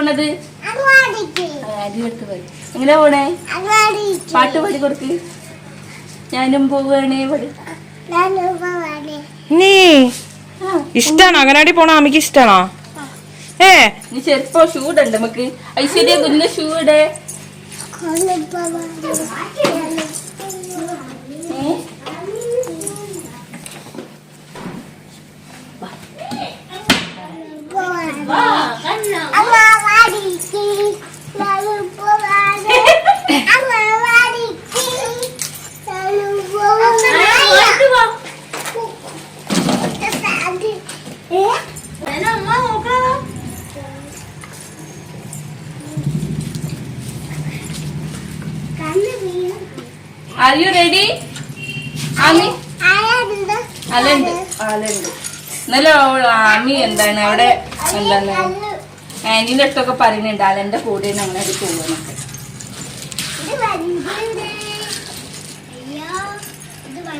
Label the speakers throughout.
Speaker 1: പോണത്? എങ്ങനെ പോണേ? പാട്ട് പാടി കൊടുക്ക്. ഞാനും പോവുകയാണേ പാടി
Speaker 2: ഞാനും പോവാണ്.
Speaker 3: നീ ഇഷ്ടാണോ? അങ്ങനാടി പോണ അമ്മയ്ക്ക് ഇഷ്ടാണോ? ഏ?
Speaker 1: നീ ചെരുപ്പോ ഷൂ ഇടണ്ട നമുക്ക് ഐശ്വര്യ കുഞ്ഞ ഷൂ ഇടേ. ഏ?
Speaker 2: പോവാണ്
Speaker 1: വാ, കണ്ണോ.
Speaker 2: അങ്ങാടിക്ക് ഞാനും പോവാണ് അങ്ങാടിക്ക് ഞാനും പോവാണ്
Speaker 1: ഇങ്ങോട്ട് വാ.
Speaker 2: ഏ
Speaker 1: ഞാൻ അമ്മ നോക്കാം
Speaker 2: കണ്ണ് വീണു
Speaker 1: ആർ യു റെഡി ആമി? അലുണ്ട് അലുണ്ട് ഇന്നലെ ആമി എന്താണ് അവിടെ എന്താണ്? ആന്റിന്റെ അടുത്തൊക്കെ പറയുന്നുണ്ട്. അലന്റെ കൂടെ അങ്ങനെ അത്
Speaker 2: വലുത്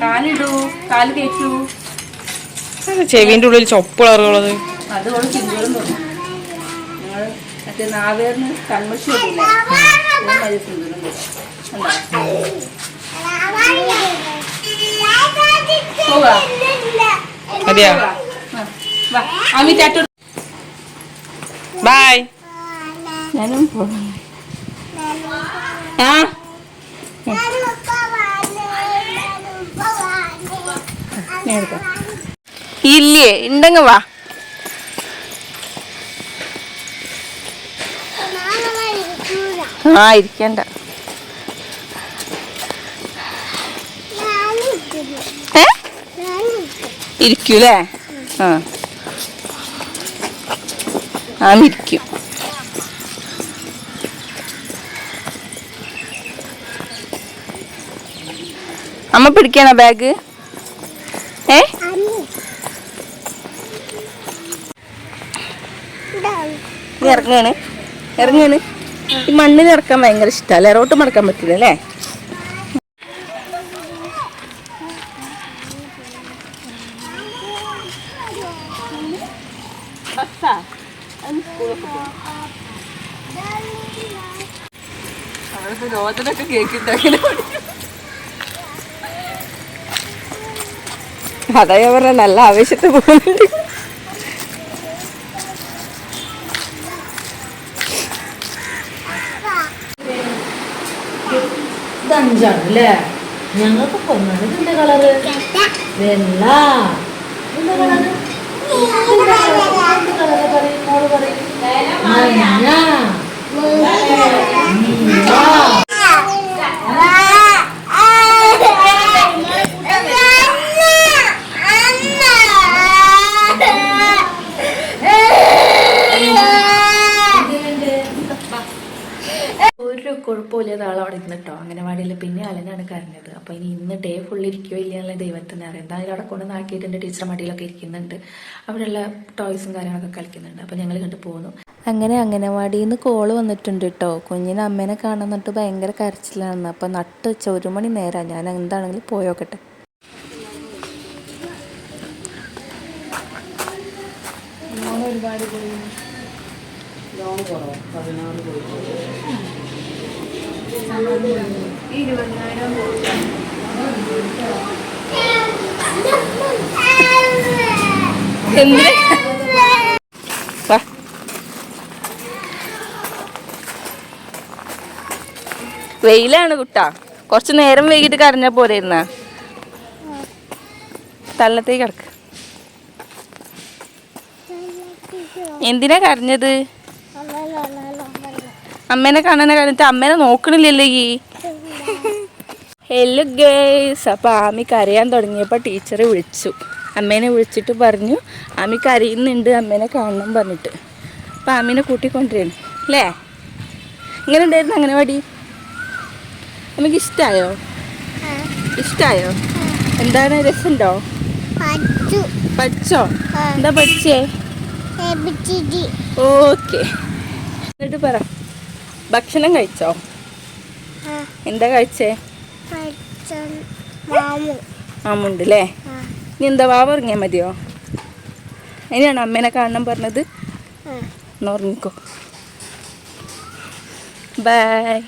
Speaker 1: കാലിടൂ. കാൽ കേറ്റൂ
Speaker 3: ചെവിന്റെ ഉള്ളിൽ ചൊപ്പ് കളറുള്ളത്
Speaker 1: അത് ഓൾ ചിന്തകളും തോന്നുന്നു നിങ്ങൾ മറ്റേ നാവേറിന് കൺമഷി
Speaker 3: മതിയോ? ബായ്
Speaker 1: ഞാനും ആ? ഇല്ലേ ഉണ്ടെങ്കിൽ വാ. ആ ഇരിക്കണ്ട. ഇരിക്കൂലേ? ആ. ഇരിക്കും. അമ്മ പിടിക്കണോ ബാഗ്? ഏ? ഇറങ്ങാണ്. ഇറങ്ങാണ്. ഈ മണ്ണിൽ ഇറക്കാൻ ഭയങ്കര ഇഷ്ടമല്ലേ റോട്ട് മടക്കാൻ പറ്റില്ല അല്ലേ? അവൾക്ക് കേക്ക് കേക്കിട്ടങ്ങനെ അതാ ഞാൻ പറഞ്ഞ നല്ല ആവേശത്ത് പോകുന്നുണ്ട്.
Speaker 4: ഇത് അഞ്ചാണ് അല്ലേ ഞങ്ങൾക്ക് പൊന്നാണ് ഇതിന്റെ കളറ്. വെള്ള. എന്താ കളറ്? എന്ത് കളറ്. പറയും മോൾ പറയും. മഞ്ഞ നീല
Speaker 5: ഒരു കുഴപ്പമില്ലാതെ അവിടെ ഇരുന്നിട്ടോ? അംഗനവാടിയിൽ പിന്നെ അലനാണ് കരഞ്ഞത്. അപ്പോൾ ഇനി ഇന്ന് ഡേ ഫുൾ ഇരിക്കുകയോ ഇല്ല എന്നുള്ള ദൈവത്തിന് അറിയാം. എന്തായാലും അവിടെ കൊണ്ട് നാക്കിയിട്ടുണ്ട് ടീച്ചർ മടിയിലൊക്കെ ഇരിക്കുന്നുണ്ട്. അവിടെയുള്ള ടോയ്സും കാര്യങ്ങളൊക്കെ കളിക്കുന്നുണ്ട്. അപ്പോൾ ഞങ്ങൾ കണ്ട് പോകുന്നു
Speaker 6: അങ്ങനെ അംഗനവാടിയിൽ നിന്ന് കോൾ വന്നിട്ടുണ്ട് കേട്ടോ കുഞ്ഞിന് അമ്മേനെ കാണുന്നിട്ട് എന്നിട്ട് ഭയങ്കര കരച്ചിലാണെന്ന്. അപ്പൊ നട്ട് വെച്ച ഒരു മണി നേരം. ഞാൻ എന്താണെങ്കിലും പോയോക്കട്ടെ.
Speaker 1: വെയിലാണ് കുട്ടാ. കുറച്ച് നേരം വൈകിട്ട് കരഞ്ഞ പോരായിരുന്ന തള്ളത്തേക്ക് കിടക്ക്. എന്തിനാ കരഞ്ഞത്? അമ്മേനെ കാണാനെ കണ്ടിട്ട് അമ്മേനെ നോക്കണില്ലല്ലോ ഈ? ഹലോ ഗേസ് അപ്പോൾ ആമി കരയാൻ തുടങ്ങിയപ്പോൾ ടീച്ചർ വിളിച്ചു. അമ്മേനെ വിളിച്ചിട്ട് പറഞ്ഞു ആമി കരയുന്നുണ്ട് അമ്മേനെ കാണണം പറഞ്ഞിട്ട്. അപ്പോൾ ആമീനെ കൂട്ടിക്കൊണ്ടിരുന്നു അല്ലേ ഇങ്ങനെ ഉണ്ടായിരുന്നു അങ്ങനെ വടി അമ്മയ്ക്ക് ഇഷ്ടായോ? ഇഷ്ടമായോ എന്താണ്? രസമുണ്ടോ?
Speaker 2: പച്ചോ
Speaker 1: പഠിച്ചോ? എന്താ
Speaker 2: പച്ചേ
Speaker 1: ഓക്കെ. എന്നിട്ട് പറ. ഭക്ഷണം കഴിച്ചോ? എന്താ കഴിച്ചേ?
Speaker 2: മാമുണ്ടല്ലേ മാമു
Speaker 1: ആമുണ്ട് അല്ലേ
Speaker 2: ആ.
Speaker 1: നീ എന്താ വാവ ഉറങ്ങിയാൽ മതിയോ? അതിനാണ് അമ്മേനെ കാണണം പറഞ്ഞത്? ഉറങ്ങിക്കോ. ബൈ.